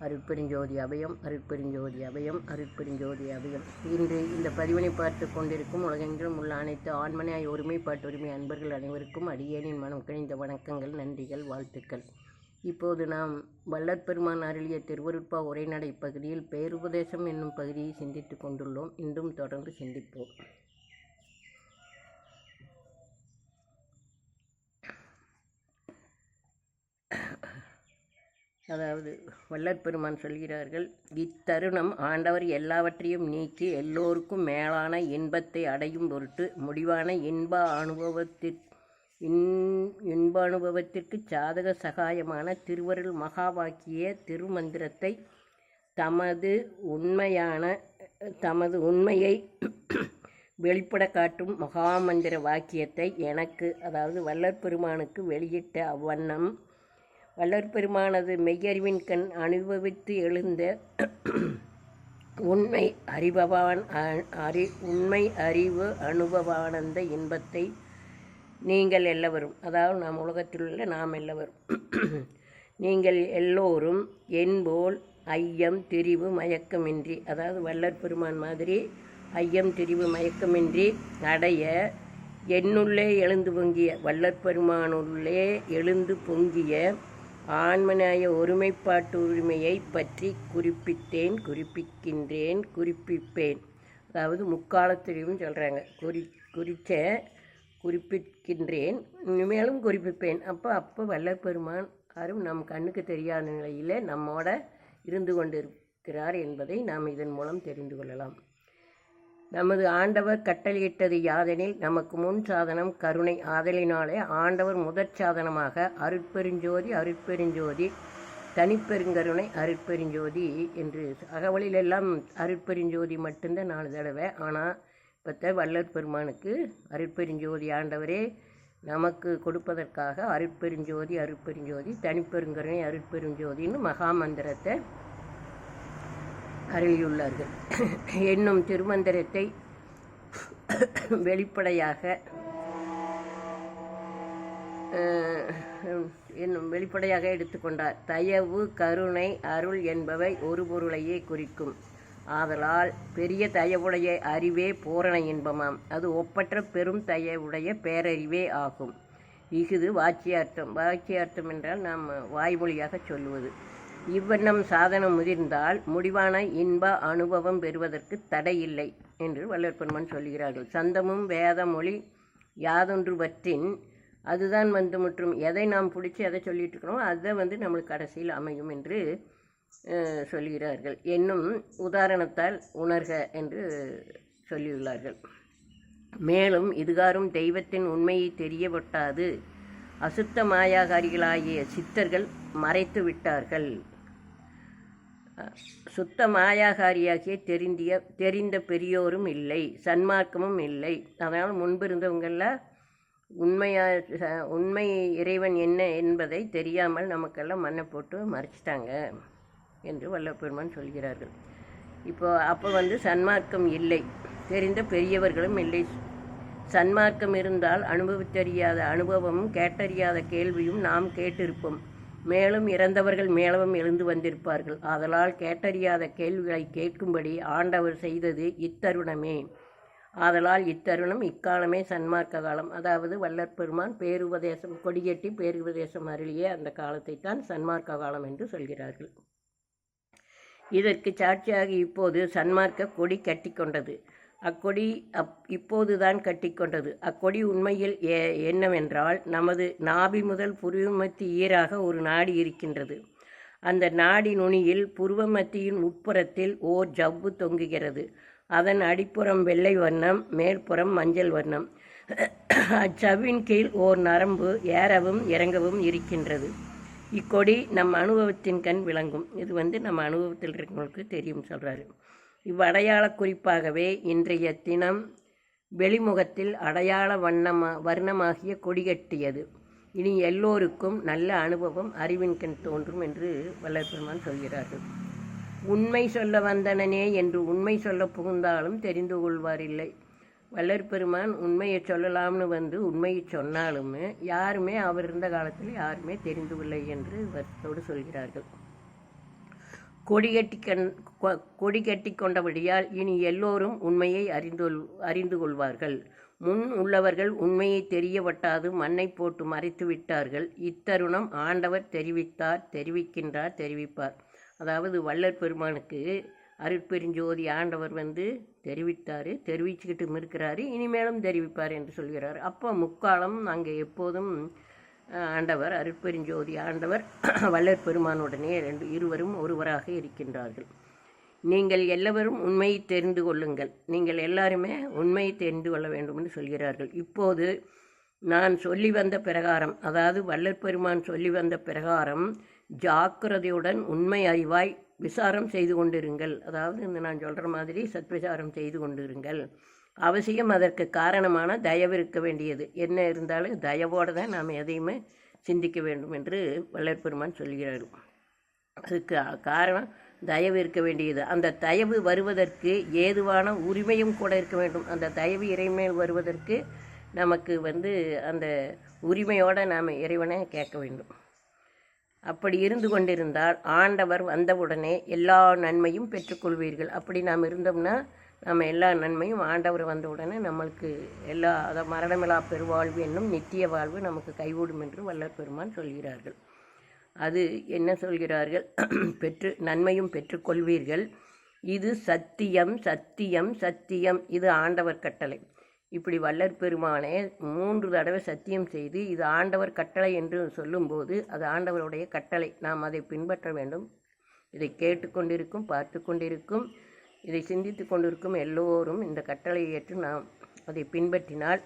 அருட்பெருஞ்சோதி அபயம் அருட்பெருஞ்சோதி அபயம் அருட்பெருஞ்சோதி அபயம். இன்று இந்த பதிவினை பார்த்து கொண்டிருக்கும் உலகெங்கிலும் உள்ள அனைத்து ஆண்மனையாய் ஒருமைப்பாட்டு உரிமை அன்பர்கள் அனைவருக்கும் அடியேனின் மனம் கணிந்த வணக்கங்கள் நன்றிகள் வாழ்த்துக்கள். இப்போது நாம் வல்லற்பெருமான் அருளிய திருவருட்பா உரைநடை பகுதியில் பேருபதேசம் என்னும் பகுதியை சிந்தித்து கொண்டுள்ளோம். இன்றும் தொடர்ந்து சிந்திப்போம். அதாவது வள்ளற்பெருமான் சொல்கிறார்கள் இத்தருணம் ஆண்டவர் எல்லாவற்றையும் நீக்கி எல்லோருக்கும் மேலான இன்பத்தை அடையும் பொருட்டு முடிவான இன்ப அனுபவத்திற் இன் இன்ப அனுபவத்திற்கு சாதக சகாயமான திருவருள் மகாவாக்கிய திருமந்திரத்தை தமது உண்மையான தமது உண்மையை வெளிப்பட காட்டும் மகாமந்திர வாக்கியத்தை எனக்கு அதாவது வள்ளற்பெருமானுக்கு வெளியிட்ட அவ்வண்ணம் வள்ளற்பெருமானது மெய்யறிவின் கண் அனுபவித்து எழுந்த உண்மை அறிபவான் அ- அறி உண்மை அறிவு அனுபவானந்த இன்பத்தை நீங்கள் எல்லவரும் அதாவது நாம் உலகத்தில் உள்ள நாம் எல்லவரும். நீங்கள் எல்லோரும் என்போல் ஐயம் திரிவு மயக்கமின்றி அதாவது வல்லற் பெருமான் மாதிரி ஐயம் திரிவு மயக்கமின்றி அடைய என்னுள்ளே எழுந்து பொங்கிய வல்லற்பெருமானுள்ளே எழுந்து பொங்கிய ஆன்மநாய ஒருமைப்பாட்டு உரிமையை பற்றி குறிப்பிட்டேன் குறிப்பிக்கின்றேன் குறிப்பிப்பேன். அதாவது முக்காலத்திலையும் சொல்கிறாங்க குறி குறித்த குறிப்பிக்கின்றேன் இனிமேலும் குறிப்பிப்பேன். அப்போ அப்போ வல்லப்பெருமான் யாரும் நம் கண்ணுக்கு தெரியாத நிலையில் நம்மோட இருந்து கொண்டிருக்கிறார் என்பதை நாம் இதன் மூலம் தெரிந்து கொள்ளலாம். நமது ஆண்டவர் கட்டளையிட்டது யாதெனில் நமக்கு முன் சாதனம் கருணை. ஆதலினாலே ஆண்டவர் முதற் சாதனமாக அருட்பெருஞ்சோதி அருட்பெருஞ்சோதி தனிப்பெருங்கருணை அருட்பெருஞ்சோதி என்று அகவலிலெல்லாம் அருட்பெருஞ்சோதி மட்டும்தான் நாலு தடவை. ஆனால் இப்போ வல்லற் பெருமானுக்கு அருட்பெருஞ்சோதி ஆண்டவரே நமக்கு கொடுப்பதற்காக அருட்பெருஞ்சோதி அருட்பெருஞ்சோதி தனிப்பெருங்கருணை அருட்பெருஞ்சோதின்னு மகாமந்திரத்தை அருளியுள்ளார்கள் என்னும் திருமந்திரத்தை வெளிப்படையாக என்னும் வெளிப்படையாக எடுத்துக்கொண்டார் தயவு கருணை அருள் என்பவை ஒரு பொருளையே குறிக்கும். ஆதலால் பெரிய தயவுடைய அறிவே பூரண இன்பமாம். அது ஒப்பற்ற பெரும் தயவுடைய பேரறிவே ஆகும். இஃது வாச்சியார்த்தம் வாச்சியார்த்தம் என்றால் நாம் வாய்மொழியாக சொல்லுவது. இவ்வண்ணம் சாதனம் முதிர்ந்தால் முடிவான இன்ப அனுபவம் பெறுவதற்கு தடையில்லை என்று வல்லற்பெருமான் சொல்கிறார்கள். சந்தமும் வேத மொழி யாதொன்று பற்றின் அதுதான் வந்து மற்றும் எதை நாம் பிடிச்சி எதை சொல்லிட்டு இருக்கிறோமோ அதை வந்து நம்மளுக்கு கடைசியில் அமையும் என்று சொல்கிறார்கள். என்னும் உதாரணத்தால் உணர்க என்று சொல்லியுள்ளார்கள். மேலும் இதுகாரும் தெய்வத்தின் உண்மையை தெரியவட்டாது அசுத்த மாயாகாரிகளாகிய சித்தர்கள் மறைத்து விட்டார்கள். சுத்த மாயாகாரியாகிய தெரிந்திய தெரிந்த பெரியோரும் இல்லை சன்மார்க்கமும் இல்லை. அதனால் முன்பு இருந்தவங்கெல்லாம் உண்மையா உண்மை இறைவன் என்ன என்பதை தெரியாமல் நமக்கெல்லாம் மண்ணை போட்டு மறைச்சிட்டாங்க என்று வல்லப்பெருமான் சொல்கிறார்கள். இப்போ அப்போ வந்து சன்மார்க்கம் இல்லை தெரிந்த பெரியவர்களும் இல்லை. சன்மார்க்கம் இருந்தால் அனுபவித்தறியாத அனுபவமும் கேட்டறியாத கேள்வியும் நாம் கேட்டிருப்போம். மேலும் இறந்தவர்கள் மேலவும் எழுந்து வந்திருப்பார்கள். ஆதலால் கேட்டறியாத கேள்விகளை கேட்கும்படி ஆண்டவர் செய்தது இத்தருணமே. ஆதலால் இத்தருணம் இக்காலமே சன்மார்க்க காலம். அதாவது வள்ளற் பெருமான் பேருபதேசம் கொடியேட்டி பேருபதேசம் அருளிய அந்த காலத்தை தான் சன்மார்க்க காலம் என்று சொல்கிறார்கள். இதற்கு சாட்சியாக இப்போது சன்மார்க்க கொடி கட்டிக்கொண்டது அக்கொடி அப் இப்போதுதான் கட்டிக்கொண்டது. அக்கொடி உண்மையில் ஏ என்னவென்றால் நமது நாபி முதல் புருவமத்தி ஈராக ஒரு நாடி இருக்கின்றது. அந்த நாடி நுனியில் புருவமத்தியின் உட்புறத்தில் ஓர் ஜவ்வு தொங்குகிறது. அதன் அடிப்புறம் வெள்ளை வண்ணம் மேற்புறம் மஞ்சள் வண்ணம். அச்சவ்வின் கீழ் ஓர் நரம்பு ஏறவும் இறங்கவும் இருக்கின்றது. இக்கொடி நம் அனுபவத்தின் கண் விளங்கும். இது வந்து நம்ம அனுபவத்தில் இருக்கிறவங்களுக்கு தெரியும் சொல்கிறாரு இவ்வடையாள குறிப்பாகவே இன்றைய தினம் வெளிமுகத்தில் அடையாள வண்ணமா வர்ணமாகிய கொடிகட்டியது இனி எல்லோருக்கும் நல்ல அனுபவம் அறிவின் கண் தோன்றும் என்று வல்லபெருமான் சொல்கிறார்கள். உண்மை சொல்ல வந்தனனே என்று உண்மை சொல்ல புகுந்தாலும் தெரிந்து கொள்வார் இல்லை வல்லர் பெருமான் உண்மையை சொல்லலாம்னு வந்து உண்மையை சொன்னாலும் யாருமே அவர் இருந்த காலத்தில் யாருமே தெரிந்து கொள்ளை என்று வருத்தோடு சொல்கிறார்கள். கொடிகட்டி கண் கொ- கொடி கட்டி கொண்டபடியால் இனி எல்லோரும் உண்மையை அறிந்து கொள்- அறிந்து கொள்வார்கள் முன் உள்ளவர்கள் உண்மையை தெரியவட்டாது மண்ணை போட்டு மறைத்து விட்டார்கள். இத்தருணம் ஆண்டவர் தெரிவித்தார் தெரிவிக்கின்றார் தெரிவிப்பார். அதாவது வள்ளல் பெருமானுக்கு அருட்பெருஞ்சோதி ஆண்டவர் வந்து தெரிவித்தார் தெரிவிச்சுக்கிட்டு இருக்கிறாரு இனிமேலும் தெரிவிப்பார் என்று சொல்கிறார். அப்போ முக்காலம் அங்கே எப்போதும் ஆண்டவர் அருட்பெருஞ்சோதி ஆண்டவர் வல்லற் பெருமானுடனே ரெண்டு இருவரும் ஒருவராக இருக்கின்றார்கள். நீங்கள் எல்லவரும் உண்மையை தெரிந்து கொள்ளுங்கள். நீங்கள் எல்லாருமே உண்மையை தெரிந்து கொள்ள வேண்டும் என்று சொல்கிறார்கள். இப்போது நான் சொல்லி வந்த பிரகாரம் அதாவது வல்லற் பெருமான் சொல்லி வந்த பிரகாரம் ஜாக்கிரதையுடன் உண்மை அறிவாய் விசாரம் செய்து கொண்டிருங்கள். அதாவது இந்த நான் சொல்கிற மாதிரி சத்விசாரம் செய்து கொண்டிருங்கள். அவசியம் அதற்கு காரணமான தயவு இருக்க வேண்டியது. என்ன இருந்தாலும் தயவோடு தான் நாம் எதையுமே சிந்திக்க வேண்டும் என்று வள்ளற்பெருமான் சொல்கிறார். அதுக்கு காரணம் தயவு இருக்க வேண்டியது. அந்த தயவு வருவதற்கு ஏதுவான உரிமையும் கூட இருக்க வேண்டும். அந்த தயவு இறைமேல் வருவதற்கு நமக்கு வந்து அந்த உரிமையோடு நாம் இறைவனை கேட்க வேண்டும். அப்படி இருந்து கொண்டிருந்தால் ஆண்டவர் வந்தவுடனே எல்லா நன்மையும் பெற்றுக்கொள்வீர்கள். அப்படி நாம் இருந்தோம்னா நம்ம எல்லா நன்மையும் ஆண்டவர் வந்தவுடனே நம்மளுக்கு எல்லா அதை மரணமில்லா பெருவாழ்வு என்னும் நித்திய வாழ்வு நமக்கு கைகூடும் என்று வள்ளற் பெருமான் சொல்கிறார்கள். அது என்ன சொல்கிறார்கள்? பெற்று நன்மையும் பெற்றுக்கொள்வீர்கள் இது சத்தியம் சத்தியம் சத்தியம். இது ஆண்டவர் கட்டளை. இப்படி வள்ளற் பெருமானே மூன்று தடவை சத்தியம் செய்து இது ஆண்டவர் கட்டளை என்று சொல்லும்போது அது ஆண்டவருடைய கட்டளை. நாம் அதை பின்பற்ற வேண்டும். இதை கேட்டுக்கொண்டிருக்கும் பார்த்து கொண்டிருக்கும். இதை சிந்தித்து கொண்டிருக்கும் எல்லோரும் இந்த கட்டளையை ஏற்று நாம் அதை பின்பற்றினால்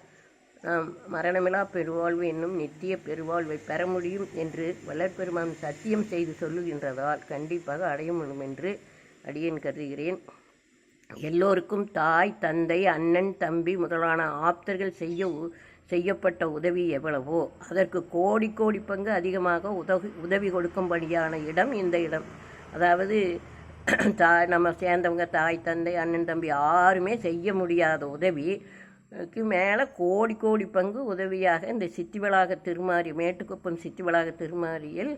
நாம் மரணமில்லா பெருவாழ்வு என்னும் நித்திய பெருவாழ்வை பெற முடியும் என்று வளர்பெருமான் சத்தியம் செய்து சொல்லுகின்றதால் கண்டிப்பாக அடைய முடியும் என்று அடியேன் கருதுகிறேன். எல்லோருக்கும் தாய் தந்தை அண்ணன் தம்பி முதலான ஆப்தர்கள் செய்ய உ- செய்யப்பட்ட உதவி எவ்வளவோ அதற்கு கோடி கோடி பங்கு அதிகமாக உதவி உதவி கொடுக்கும்படியான இடம் இந்த இடம். அதாவது தாய் நம்ம சேர்ந்தவங்க தாய் தந்தை அண்ணன் தம்பி யாருமே செய்ய முடியாத உதவிக்கு மேலே கோடி கோடி பங்கு உதவியாக இந்த சித்திவளாக திருமாரி மேட்டுக்குப்பம் சித்திவளாக திருமாரியில்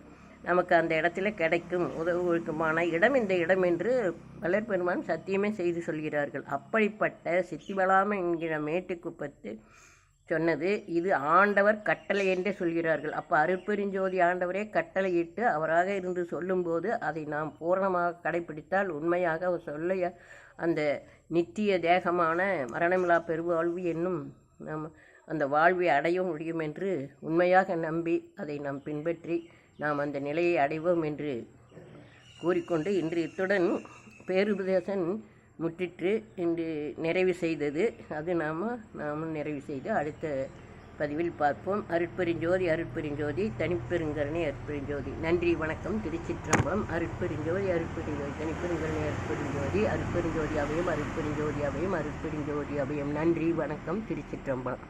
நமக்கு அந்த இடத்துல கிடைக்கும் உதவுக்குமான இடம் இந்த இடம் என்று வளர்பெருமான் சத்தியமே செய்து சொல்கிறார்கள். அப்படிப்பட்ட சித்திவளாம என்கிற மேட்டுக்குப்பத்து சொன்னது இது ஆண்டவர் கட்டளை என்றே சொல்கிறார்கள். அப்போ அருட்பெருஞ்சோதி ஆண்டவரே கட்டளையிட்டு அவராக இருந்து சொல்லும்போது அதை நாம் பூரணமாக கடைபிடித்தால் உண்மையாக அவர் சொல்ல அந்த நித்திய தேகமான மரணமில்லா பெருவாழ்வு என்னும் நம் அந்த வாழ்வை அடைய முடியும் என்று உண்மையாக நம்பி அதை நாம் பின்பற்றி நாம் அந்த நிலையை அடைவோம் என்று கூறிக்கொண்டு இன்று இத்துடன் பேருபதேசன் முற்றிற்று இன்று நிறைவு செய்தது. அது நாம் நாமும் நிறைவு செய்து அடுத்த பதிவில் பார்ப்போம். அருட்பெருஞ்சோதி அருட்பெருஞ்சோதி தனிப்பெருங்கரணி அருட்பெருஞ்சோதி. நன்றி வணக்கம். திருச்சிற்றம்பலம். அருட்பெருஞ்சோதி அருட்பெருஞ்சோதி தனிப்பெருங்கரணி அருட்பெருஞ்சோதி அருட்பெருஞ்சோதி அபயம் அருட்பெருஞ்சோதி அபயம் அருட்பெருஞ்சோதி அபயம். நன்றி வணக்கம். திருச்சிற்றம்பலம்.